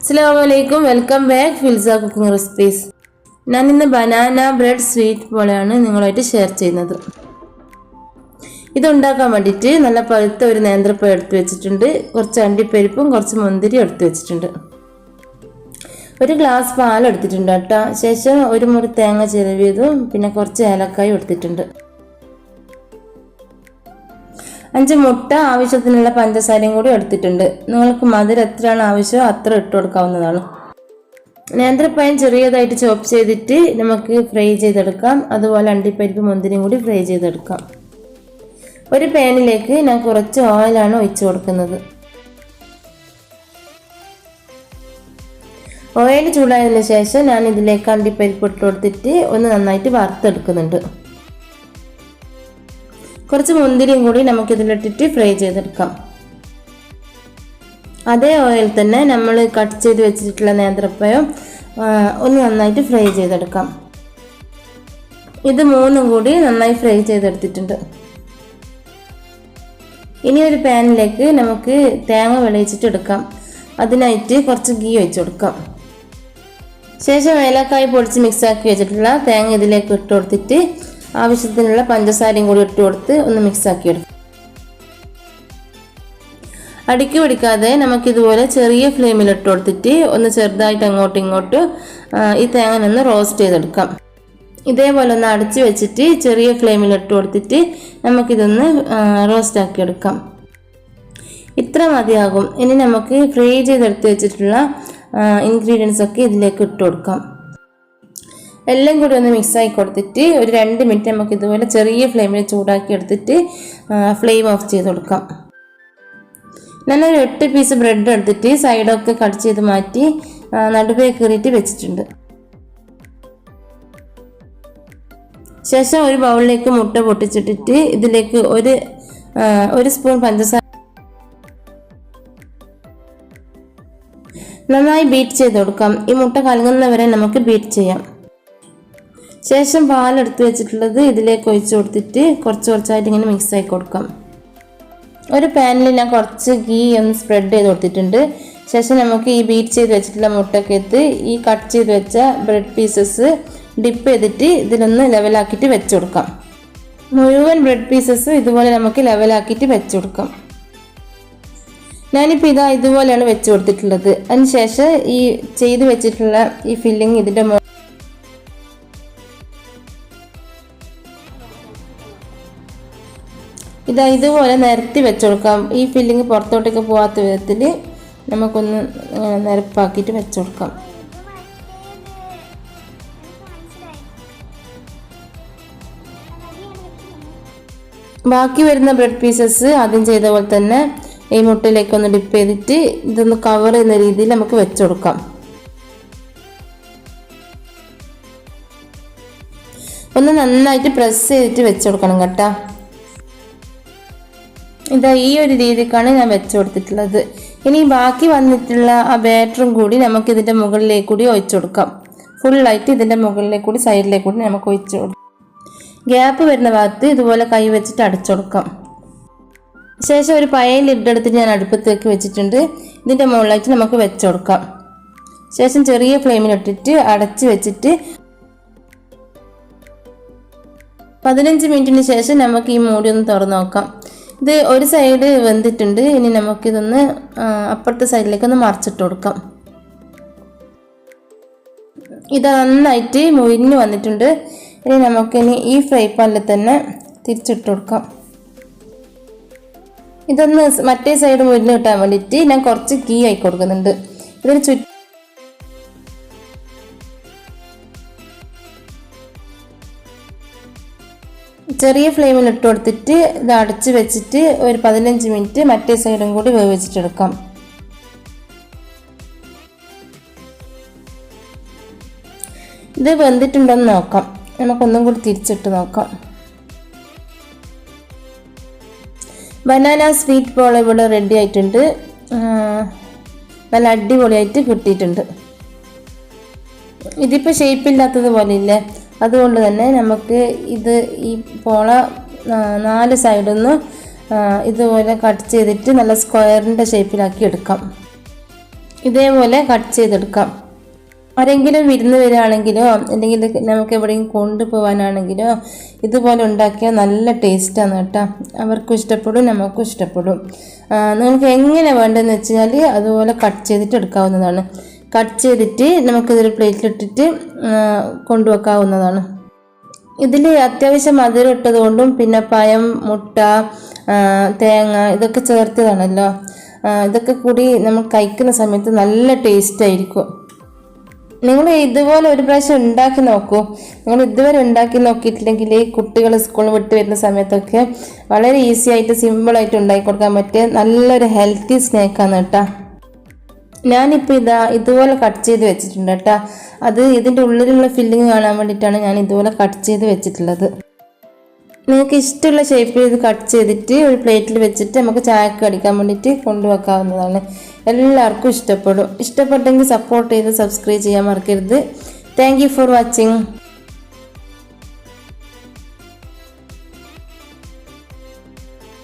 അസ്സാമലൈക്കും welcome back ഫിൽസ cooking recipes ഞാൻ ഇന്ന് ബനാന ബ്രെഡ് സ്വീറ്റ് പോലെയാണ് നിങ്ങളായിട്ട് ഷെയർ ചെയ്യുന്നത്. ഇതുണ്ടാക്കാൻ വേണ്ടിയിട്ട് നല്ല പഴുത്ത ഒരു നേന്ത്രപ്പഴം എടുത്ത് വെച്ചിട്ടുണ്ട്. കുറച്ച് അണ്ടിപ്പരിപ്പും കുറച്ച് മുന്തിരി എടുത്ത് വെച്ചിട്ടുണ്ട്. ഒരു ഗ്ലാസ് പാൽ എടുത്തിട്ടുണ്ട് കേട്ടോ. ശേഷം ഒരു മുറി തേങ്ങ ചിരവിയതും പിന്നെ കുറച്ച് ഏലക്കായും എടുത്തിട്ടുണ്ട്. അഞ്ച് മുട്ട ആവശ്യത്തിനുള്ള പഞ്ചസാരയും കൂടി എടുത്തിട്ടുണ്ട്. നിങ്ങൾക്ക് മധുരം എത്രയാണ് ആവശ്യം അത്ര ഇട്ട് കൊടുക്കാവുന്നതാണ്. നേന്ത്രപ്പഴം ചെറിയതായിട്ട് ചോപ്പ് ചെയ്തിട്ട് നമുക്ക് ഫ്രൈ ചെയ്തെടുക്കാം. അതുപോലെ അണ്ടിപ്പരിപ്പ് മുന്തിരിയും കൂടി ഫ്രൈ ചെയ്തെടുക്കാം. ഒരു പാനിലേക്ക് ഞാൻ കുറച്ച് ഓയിലാണ് ഒഴിച്ചു കൊടുക്കുന്നത്. ഓയിൽ ചൂടായതിനു ശേഷം ഞാൻ ഇതിലേക്ക് അണ്ടിപ്പരിപ്പ് ഇട്ട് കൊടുത്തിട്ട് ഒന്ന് നന്നായിട്ട് വറുത്തെടുക്കുന്നുണ്ട്. കുറച്ച് മുന്തിരിയും കൂടി നമുക്കിതിലിട്ടിട്ട് ഫ്രൈ ചെയ്തെടുക്കാം. അതേ ഓയിൽ തന്നെ നമ്മൾ കട്ട് ചെയ്ത് വെച്ചിട്ടുള്ള നേന്ത്രപ്പഴം ഒന്ന് നന്നായിട്ട് ഫ്രൈ ചെയ്തെടുക്കാം. ഇത് മൂന്നും കൂടി നന്നായി ഫ്രൈ ചെയ്തെടുത്തിട്ടുണ്ട്. ഇനി ഒരു പാനിലേക്ക് നമുക്ക് തേങ്ങ വിളയിച്ചിട്ട് എടുക്കാം. അതിനായിട്ട് കുറച്ച് ഗീ ഒഴിച്ചു കൊടുക്കാം. ശേഷം ഏലക്കായ പൊടിച്ച് മിക്സാക്കി വെച്ചിട്ടുള്ള തേങ്ങ ഇതിലേക്ക് ഇട്ട് കൊടുത്തിട്ട് ആവശ്യത്തിനുള്ള പഞ്ചസാരയും കൂടി ഇട്ട് കൊടുത്ത് ഒന്ന് മിക്സ് മിക്സാക്കി എടുക്കും. അടുക്കി പിടിക്കാതെ നമുക്കിതുപോലെ ചെറിയ ഫ്ലെയിമിൽ ഇട്ട് കൊടുത്തിട്ട് ഒന്ന് ചെറുതായിട്ട് അങ്ങോട്ടും ഇങ്ങോട്ട് ഈ തേങ്ങ ഒന്ന് റോസ്റ്റ് ചെയ്തെടുക്കാം. ഇതേപോലെ ഒന്ന് അടച്ച് വെച്ചിട്ട് ചെറിയ ഫ്ലെയിമിൽ ഇട്ട് കൊടുത്തിട്ട് നമുക്കിതൊന്ന് റോസ്റ്റ് ആക്കി എടുക്കാം. ഇത്ര മതിയാകും. ഇനി നമുക്ക് ഫ്രൈ ചെയ്തെടുത്ത് വെച്ചിട്ടുള്ള ഇൻഗ്രീഡിയൻസ് ഒക്കെ ഇതിലേക്ക് ഇട്ട് കൊടുക്കാം. എല്ലാം കൂടി ഒന്ന് മിക്സ് ആക്കി കൊടുത്തിട്ട് ഒരു രണ്ട് മിനിറ്റ് നമുക്ക് ഇതുപോലെ ചെറിയ ഫ്ലെയിമിൽ ചൂടാക്കി എടുത്തിട്ട് ഫ്ലെയിം ഓഫ് ചെയ്ത് കൊടുക്കാം. ഞാനൊരു എട്ട് പീസ് ബ്രെഡ് എടുത്തിട്ട് സൈഡൊക്കെ കട്ട് ചെയ്ത് മാറ്റി നടുവേ കീറിയിട്ട് വെച്ചിട്ടുണ്ട്. ശേഷം ഒരു ബൗളിലേക്ക് മുട്ട പൊട്ടിച്ചിട്ടിട്ട് ഇതിലേക്ക് ഒരു ഒരു സ്പൂൺ പഞ്ചസാര നന്നായി ബീറ്റ് ചെയ്ത് കൊടുക്കാം. ഈ മുട്ട കലങ്ങുന്നവരെ നമുക്ക് ബീറ്റ് ചെയ്യാം. ശേഷം പാലെടുത്ത് വെച്ചിട്ടുള്ളത് ഇതിലേക്ക് ഒഴിച്ചു കൊടുത്തിട്ട് കുറച്ച് കുറച്ചായിട്ട് ഇങ്ങനെ മിക്സ് ആക്കി കൊടുക്കാം. ഒരു പാനിൽ ഞാൻ കുറച്ച് ഗീ ഒന്ന് സ്പ്രെഡ് ചെയ്ത് കൊടുത്തിട്ടുണ്ട്. ശേഷം നമുക്ക് ഈ ബീറ്റ് ചെയ്ത് വെച്ചിട്ടുള്ള മുട്ടയൊക്കെ എത്ത് ഈ കട്ട് ചെയ്ത് വെച്ച ബ്രെഡ് പീസസ് ഡിപ്പ് ചെയ്തിട്ട് ഇതിലൊന്ന് ലെവലാക്കിയിട്ട് വെച്ച് കൊടുക്കാം. മുഴുവൻ ബ്രെഡ് പീസസ് ഇതുപോലെ നമുക്ക് ലെവലാക്കിയിട്ട് വെച്ച് കൊടുക്കാം. ഞാനിപ്പോൾ ഇതാ ഇതുപോലെയാണ് വെച്ച് കൊടുത്തിട്ടുള്ളത്. അതിന് ശേഷം ഈ ചെയ്ത് വെച്ചിട്ടുള്ള ഈ ഫില്ലിങ് ഇതിന്റെ ഇതാ ഇതുപോലെ നിരത്തി വെച്ച് കൊടുക്കാം ഈ ഫില്ലിങ് പുറത്തോട്ടേക്ക് പോകാത്ത വിധത്തിൽ നമുക്കൊന്ന് നിരപ്പാക്കിയിട്ട് വെച്ച് കൊടുക്കാം ബാക്കി വരുന്ന ബ്രെഡ് പീസസ് ആദ്യം ചെയ്ത പോലെ തന്നെ ഈ മുട്ടയിലേക്ക് ഒന്ന് ഡിപ്പ് ചെയ്തിട്ട് ഇതൊന്ന് കവർ ചെയ്യുന്ന രീതിയിൽ നമുക്ക് വെച്ച് കൊടുക്കാം ഒന്ന് നന്നായിട്ട് പ്രസ് ചെയ്തിട്ട് വെച്ച് കൊടുക്കണം കേട്ടോ. ഇതാ ഈ ഒരു രീതിക്കാണ് ഞാൻ വെച്ചു കൊടുത്തിട്ടുള്ളത്. ഇനി ബാക്കി വന്നിട്ടുള്ള ആ ബാറ്ററും കൂടി നമുക്ക് ഇതിന്റെ മുകളിലേക്ക് കൂടി ഒഴിച്ചു കൊടുക്കാം. ഫുള്ളായിട്ട് ഇതിന്റെ മുകളിലേക്ക് കൂടി സൈഡിലേക്ക് കൂടി നമുക്ക് ഒഴിച്ചു കൊടുക്കാം. ഗ്യാപ്പ് വരുന്ന ഭാഗത്ത് ഇതുപോലെ കൈ വെച്ചിട്ട് അടച്ചു കൊടുക്കാം. ശേഷം ഒരു പഴയ ലിഡ് എടുത്തിട്ട് ഞാൻ അടുപ്പത്തേക്ക് വെച്ചിട്ടുണ്ട്. ഇതിന്റെ മുകളിലായിട്ട് നമുക്ക് വെച്ചു കൊടുക്കാം. ശേഷം ചെറിയ ഫ്ലെയിമിലിട്ടിട്ട് അടച്ച് വെച്ചിട്ട് പതിനഞ്ച് മിനിറ്റിന് ശേഷം നമുക്ക് ഈ മൂടി ഒന്ന് തുറന്നു നോക്കാം. ഇത് ഒരു സൈഡ് വെന്തിട്ടുണ്ട്. ഇനി നമുക്കിതൊന്ന് അപ്പുറത്തെ സൈഡിലേക്ക് ഒന്ന് മറിച്ചിട്ട് കൊടുക്കാം. ഇത് നന്നായിട്ട് മുരിഞ്ഞ് വന്നിട്ടുണ്ട്. ഇനി നമുക്കിനി ഈ ഫ്രൈ പാനിൽ തന്നെ തിരിച്ചിട്ട് കൊടുക്കാം. ഇതൊന്ന് മറ്റേ സൈഡ് മുരിഞ്ഞ് കിട്ടാൻ വേണ്ടിയിട്ട് ഞാൻ കുറച്ച് ഗീ ആയി കൊടുക്കുന്നുണ്ട്. ഇതിന് ചുറ്റും ചെറിയ ഫ്ലെയിമിൽ ഇട്ട് കൊടുത്തിട്ട് ഇത് അടച്ച് വെച്ചിട്ട് ഒരു പതിനഞ്ച് മിനിറ്റ് മറ്റേ സൈഡും കൂടി വേവിച്ചിട്ടെടുക്കാം. ഇത് വെന്തിട്ടുണ്ടെന്ന് നോക്കാം. നമുക്കൊന്നും കൂടി തിരിച്ചിട്ട് നോക്കാം. ബനാന സ്വീറ്റ് ബോൾ ഇവിടെ റെഡി ആയിട്ടുണ്ട്. നല്ല അടിപൊളിയായിട്ട് കിട്ടിയിട്ടുണ്ട്. ഇതിപ്പോൾ ഷേപ്പില്ലാത്തത് പോലെ ഇല്ലേ അതുകൊണ്ട് തന്നെ നമുക്ക് ഇത് ഈ പോള നാല് സൈഡിൽ നിന്ന് ഇതുപോലെ കട്ട് ചെയ്തിട്ട് നല്ല സ്ക്വയറിന്റെ ഷേപ്പിലാക്കി എടുക്കാം. ഇതേപോലെ കട്ട് ചെയ്തെടുക്കാം. ആരെങ്കിലും വിരുന്ന് വരികയാണെങ്കിലോ അല്ലെങ്കിൽ നമുക്ക് എവിടെയെങ്കിലും കൊണ്ടുപോകാനാണെങ്കിലോ ഇതുപോലെ ഉണ്ടാക്കിയാൽ നല്ല ടേസ്റ്റാണ് കേട്ടോ. അവർക്കും ഇഷ്ടപ്പെടും നമുക്കും ഇഷ്ടപ്പെടും. നിങ്ങൾക്ക് എങ്ങനെ വേണ്ടതെന്ന് വെച്ചാൽ അതുപോലെ കട്ട് ചെയ്തിട്ട് എടുക്കാവുന്നതാണ്. കട്ട് ചെയ്തിട്ട് നമുക്കിതൊരു പ്ലേറ്റിലിട്ടിട്ട് കൊണ്ടുവെക്കാവുന്നതാണ്. ഇതിൽ അത്യാവശ്യം മധുരം ഇട്ടതുകൊണ്ടും പിന്നെ പഴം മുട്ട തേങ്ങ ഇതൊക്കെ ചേർത്തതാണല്ലോ. ഇതൊക്കെ കൂടി നമ്മൾ കഴിക്കുന്ന സമയത്ത് നല്ല ടേസ്റ്റ് ആയിരിക്കും. നിങ്ങൾ ഇതുപോലെ ഒരു പ്രാവശ്യം ഉണ്ടാക്കി നോക്കൂ. നിങ്ങൾ ഇതുവരെ ഉണ്ടാക്കി നോക്കിയിട്ടില്ലെങ്കിൽ കുട്ടികൾ സ്കൂളിൽ വിട്ട് വരുന്ന സമയത്തൊക്കെ വളരെ ഈസി ആയിട്ട് സിമ്പിളായിട്ട് ഉണ്ടാക്കി കൊടുക്കാൻ പറ്റിയ നല്ലൊരു ഹെൽത്തി സ്നാക്കാണ് കേട്ടോ. ഞാനിപ്പോൾ ഇതാ ഇതുപോലെ കട്ട് ചെയ്ത് വെച്ചിട്ടുണ്ട് കേട്ടോ. അത് ഇതിന്റെ ഉള്ളിലുള്ള ഫില്ലിങ് കാണാൻ വേണ്ടിയിട്ടാണ് ഞാൻ ഇതുപോലെ കട്ട് ചെയ്ത് വെച്ചിട്ടുള്ളത്. നിങ്ങൾക്ക് ഇഷ്ടമുള്ള ഷേപ്പിൽ ഇത് കട്ട് ചെയ്തിട്ട് ഒരു പ്ലേറ്റിൽ വെച്ചിട്ട് നമുക്ക് ചായക്ക് അടിക്കാൻ വേണ്ടിയിട്ട് കൊണ്ടുവെക്കാവുന്നതാണ്. എല്ലാവർക്കും ഇഷ്ടപ്പെടും. ഇഷ്ടപ്പെട്ടെങ്കിൽ സപ്പോർട്ട് ചെയ്ത് സബ്സ്ക്രൈബ് ചെയ്യാൻ മറക്കരുത്. Thank for watching